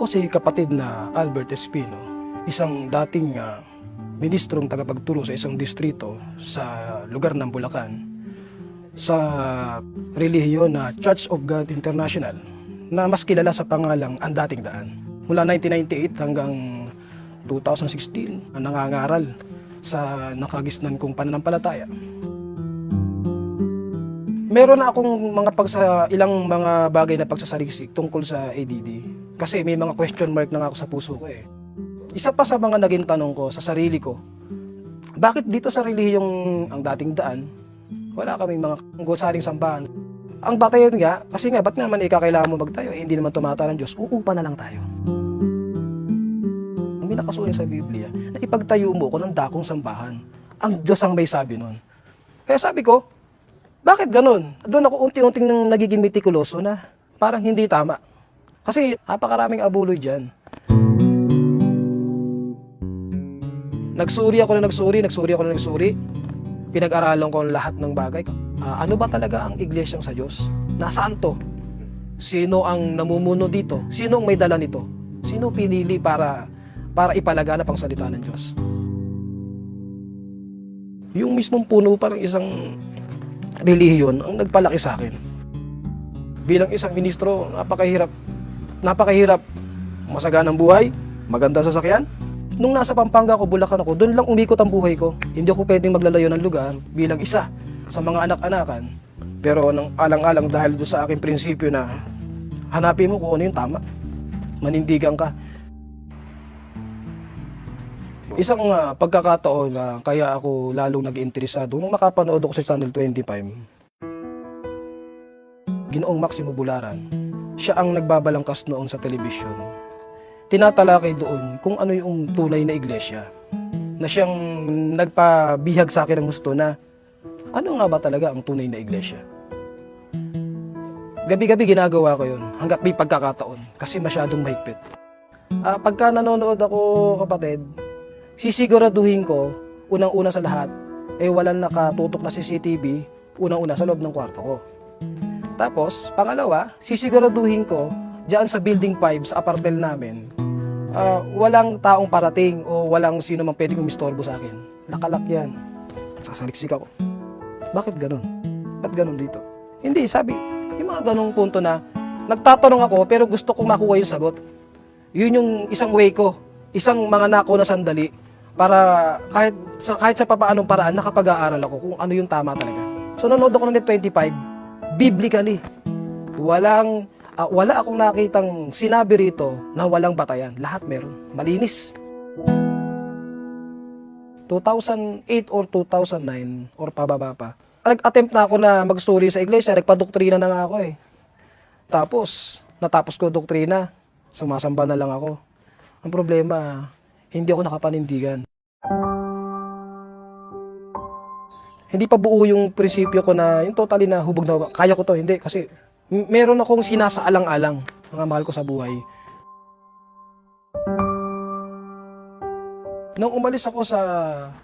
Ako si kapatid na Albert Espino, isang dating ah, ministrong tagapagturo sa isang distrito sa lugar ng Bulacan sa relihiyon na Church of God International na mas kilala sa pangalang Ang Dating Daan. Mula 1998 hanggang 2016, ang nangangaral sa nakagisnan kong pananampalataya. Meron na akong mga pagsa ilang mga bagay na pagsasaliksik tungkol sa ADD kasi may mga question mark na nga ako sa puso ko eh. Isa pa sa mga naging tanong ko sa sarili ko, bakit dito sa relihiyong ang dating daan, wala kaming mga gosaring sambahan. Ang batayan nga, kasi nga, ba't naman ikakailangan mo magtayo? Eh, hindi naman tumata ng Diyos, uupa na lang tayo. May nakasulat sa Biblia na ipagtayo mo ko ng dakong sambahan. Ang Diyos ang may sabi nun. Kaya sabi ko, bakit ganun? Doon ako unti-unting nang nagiging mitikuloso na parang hindi tama. Kasi napakaraming abuloy dyan. Nagsuri ako na nagsuri, nagsuri ako na nagsuri. Pinag-aralan ko ang lahat ng bagay. Ah, ano ba talaga ang iglesyang sa Diyos? Nasaan to? Sino ang namumuno dito? Sino ang may dala nito? Sino pinili para para ipalaganap ang salita ng Diyos? Yung mismong puno parang isang relihiyon ang nagpalaki sa akin. Bilang isang ministro, napakahirap. Napakahirap masaganang buhay, magandang sasakyan. Nung nasa Pampanga ako, Bulacan ako, doon lang umikot ang buhay ko. Hindi ako pwedeng maglalayo ng lugar bilang isa sa mga anak-anakan. Pero nang alang-alang dahil doon sa aking prinsipyo na hanapin mo kung ano yung tama. Manindigan ka. Isang ah, pagkakataon na kaya ako lalong nag-interesado nung makapanood ako sa Channel 25. Ginoong Maximo Bularan. Siya ang nagbabalangkas noon sa telebisyon. Tinatalakay doon kung ano yung tunay na iglesia. Na siyang nagpabihag sa akin ng gusto na ano nga ba talaga ang tunay na iglesia. Gabi-gabi ginagawa ko yun hanggat may pagkakataon kasi masyadong mahigpit. Ah, pagka nanonood ako kapatid, sisiguraduhin ko, unang-una sa lahat, eh walang nakatutok na CCTV, unang-una sa loob ng kwarto ko. Tapos, pangalawa, sisiguraduhin ko, diyan sa building 5 sa apartel namin, ah, walang taong parating o walang sino mang pwedeng umistorbo sa akin. Nakalak yan. Sasaliksik ako. Bakit ganun? Ba't ganun dito? Hindi, sabi, yung mga ganung punto na, nagtatanong ako pero gusto kong makuha yung sagot. Yun yung isang way ko, isang mga nako na sandali para kahit sa kahit sa papaanong paraan nakapag-aaral ako kung ano yung tama talaga. So nanood ako ng Net 25 biblically. Walang ah, wala akong nakitang sinabi rito na walang batayan. Lahat meron. Malinis. 2008 or 2009 or pababa pa. Nag-attempt na ako na mag-story sa iglesia, nagpa-doktrina na nga ako eh. Tapos, natapos ko doktrina, sumasamba na lang ako. Ang problema, hindi ako nakapanindigan. Hindi pa buo yung prinsipyo ko na yung totally na hubog na kaya ko to, hindi kasi meron akong sinasaalang-alang mga mahal ko sa buhay. Nung umalis ako sa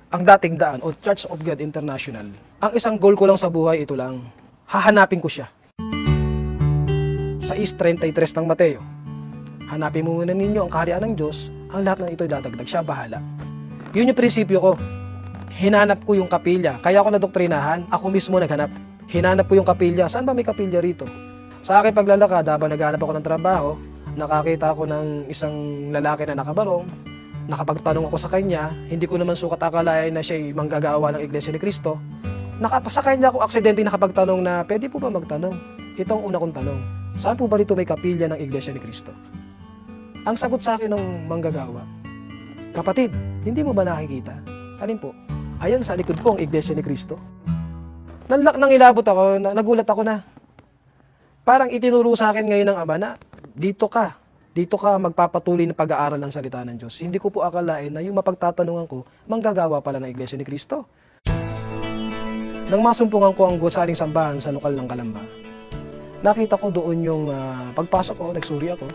ang dating daan o Church of God International, ang isang goal ko lang sa buhay ito lang, hahanapin ko siya. Sa East 33 ng Mateo, hanapin muna ninyo ang kaharian ng Diyos, ang lahat ng ito ay dadagdag, siya bahala. Yun yung prinsipyo ko. Hinanap ko yung kapilya. Kaya ako nadoktrinahan, ako mismo naghanap. Hinanap ko yung kapilya. Saan ba may kapilya rito? Sa aking paglalakad, habang naghanap ako ng trabaho, nakakita ako ng isang lalaki na nakabarong, nakapagtanong ako sa kanya, hindi ko naman sukat akalain na siya'y manggagawa ng Iglesia ni Cristo. Nakapa, sa kanya ako aksidente nakapagtanong na, pwede po ba magtanong? Ito ang una kong tanong. Saan po ba rito may kapilya ng Iglesia ni Cristo? Ang sagot sa akin ng manggagawa, Kapatid, hindi mo ba nakikita? Alin po? Ayan sa likod ko ang Iglesia ni Cristo. Nanlak nang ilabot ako, na, nagulat ako na. Parang itinuro sa akin ngayon ng Ama na, dito ka, dito ka magpapatuloy ng pag-aaral ng salita ng Diyos. Hindi ko po akalain na yung mapagtatanungan ko, manggagawa pala ng Iglesia ni Cristo. Nang masumpungan ko ang gusaling sambahan sa lokal ng Kalamba, nakita ko doon yung ah, pagpasok ko, nagsuri ako.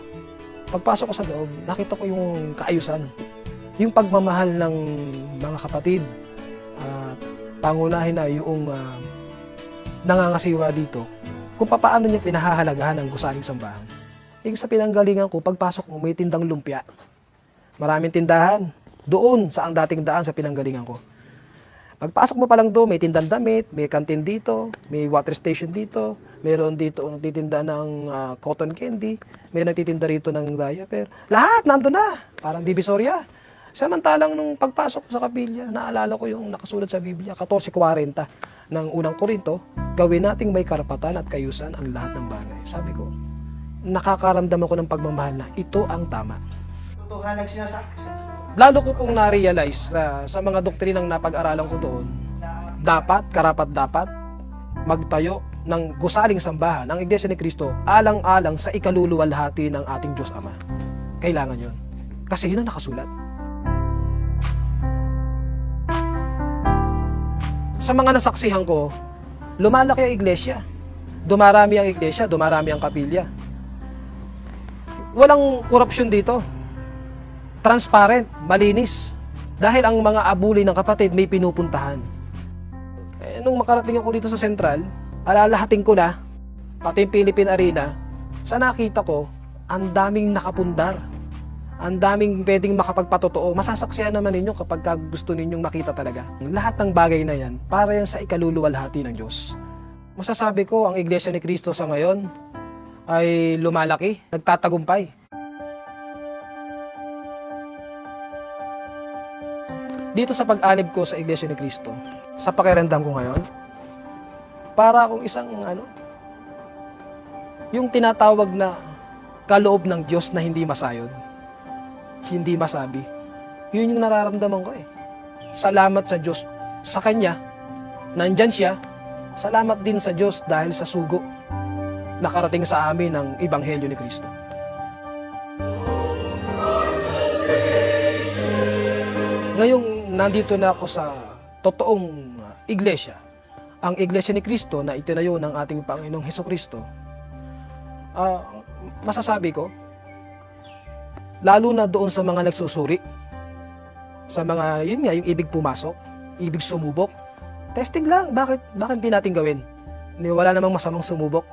Pagpasok ko sa loob, nakita ko yung kaayusan. Yung pagmamahal ng mga kapatid. At pangunahin na yung ah, nangangasiwa dito kung paano niya pinahahalagahan ang gusaling sambahan. Yung sa pinanggalingan ko, pagpasok mo, may tindang lumpia. Maraming tindahan. Doon sa ang dating daan sa pinanggalingan ko. Pagpasok mo pa lang doon, may tindang damit, may kantin dito, may water station dito, meron dito nagtitinda ng ah, cotton candy, may nagtitinda rito ng diaper. Lahat nandun na, parang Divisoria. Samantalang nung pagpasok ko sa kapilya, naalala ko yung nakasulat sa Biblia, 14.40 ng unang Korinto, gawin nating may karapatan at kayusan ang lahat ng bagay. Sabi ko, nakakaramdam ako ng pagmamahal na ito ang tama. Totoo na nagsinasabi. Lalo ko pong na-realize na sa mga doktrinang napag-aralan ko doon, dapat, karapat dapat, magtayo ng gusaling sambahan ang Iglesia ni Cristo alang-alang sa ikaluluwalhati ng ating Diyos Ama. Kailangan yon. Kasi yun ang nakasulat. Sa mga nasaksihan ko, lumalaki ang iglesia. Dumarami ang iglesia, dumarami ang kapilya. Walang korupsyon dito transparent, malinis. Dahil ang mga abuli ng kapatid may pinupuntahan. Eh, nung makarating ako dito sa Central, alalahating ko na, pati yung Philippine Arena, sa nakita ko, ang daming nakapundar. Ang daming pwedeng makapagpatotoo. Masasaksihan naman ninyo kapag ka gusto ninyong makita talaga. Lahat ng bagay na yan, para yan sa ikaluluwalhati ng Diyos. Masasabi ko, ang Iglesia ni Cristo sa ngayon ay lumalaki, nagtatagumpay. dito sa pag-anib ko sa Iglesia ni Cristo, sa pakiramdam ko ngayon, para akong isang ano, yung tinatawag na kaloob ng Diyos na hindi masayod, hindi masabi. Yun yung nararamdaman ko eh. Salamat sa Diyos sa Kanya, nandyan siya, salamat din sa Diyos dahil sa sugo nakarating sa amin ng Ebanghelyo ni Kristo. Ngayong nandito na ako sa totoong uh, iglesia, ang iglesia ni Kristo na itinayo ng ating Panginoong Heso Kristo, ah, masasabi ko, lalo na doon sa mga nagsusuri, sa mga, yun nga, yung ibig pumasok, ibig sumubok, testing lang, bakit, bakit hindi natin gawin? Hindi, wala namang masamang sumubok.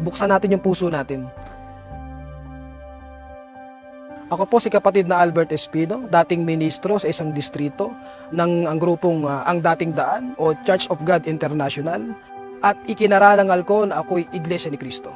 Buksan natin yung puso natin. Ako po si kapatid na Albert Espino, dating ministro sa isang distrito ng ang grupong ah, Ang Dating Daan o Church of God International at ikinararangal ko na ako'y Iglesia ni Cristo.